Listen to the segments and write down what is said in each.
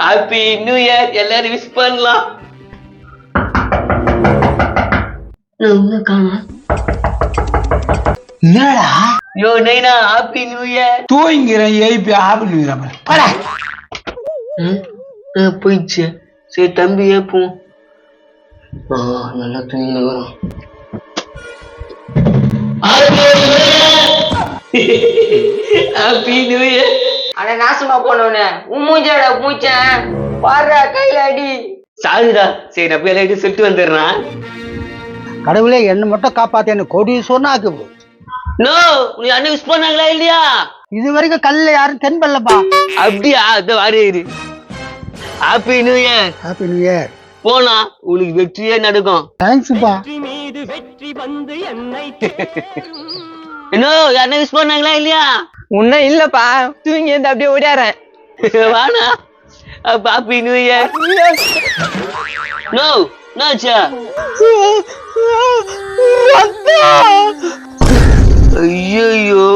Happy new year எல்லாரும் wish பண்ணலாம் என்னடா? யோ நைனா ஹாப்பி நியூ இயர் தூங்கிறேன் எழுப்பி ஆப்பிடுங்கிறேன் படா. போயிடுச்சு. சரி தம்பி ஏப்போம் நல்லா தூங்கி வரும் ஹாப்பி நியூ இயர் அட நாசமா போனவனே. உன் மூஞ்சடா மூச்சேன் பாடுறா கையில அடி சாரிடா. சரி நான் போய் எல்லார்ட்டையும் சொல்லிட்டு வந்துடுறேன். கடவுளே என்ன மட்டும் காப்பாத்தி என்ன கொடி சொன்னாக்கு நோ நீ அண்ணன் விஷ் பண்ணாங்களா இல்லையா? இது வரைக்கும் கல்ல யாரும் தென்பல்லப்பா அப்படியா? அத வாரி happy new year happy new year போனா உனக்கு வெற்றியே நடக்கும். தேங்க்ஸ்ப்பா என்ன யாருன்னா விஷ் பண்ணாங்களா இல்லையா? உன்ன இல்லப்பா. தூங்கி இருந்து அப்படியே ஓடியாரன் வாணா அப்ப ஹாப்பி நியூ இயர் நோ நாச்சா ஐயோ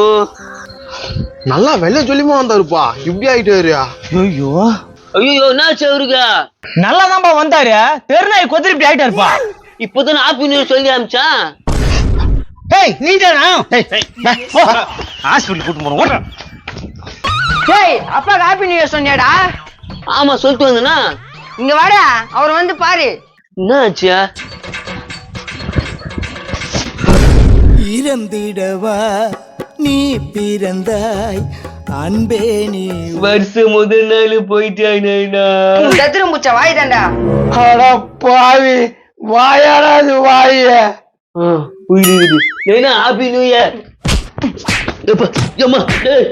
நல்லா வெள்ளை சொல்லிமா வந்தாருப்பா. இப்படி ஆயிட்டு வரியா? ஐயோ ஐயோ என்னாச்சு அவருக்கு? நல்லா தான்ப்பா வந்தாரு. தெருநாய் கொத்திரி இப்படி ஆயிட்டாருப்பா. இப்போதான் ஹாப்பி நியூ சொல்லி அமிச்சான். ஏய் நீ தானா ஹாஸ்பிட்டல் கூட்டு போறோம் ஓடுறேன் டேய் அப்பா நியூ இயர் சொன்னியாடா? ஆமா சொல்லிட்டு வந்தனா? இங்க வாடா அவர் வந்து பாரு. என்னாச்சு இறந்திடவா நீ பிறந்தாய் அன்பே நீ. வருஷம் முதல் நாள் தத்திரம் பூச்சா வாய் தாண்டா அட பாவி வாயாடாது வாய. உயிர் இருக்குது ஏன்னா ஹாப்பி நியூ இயர் எப்பா ஏம்மா டேய்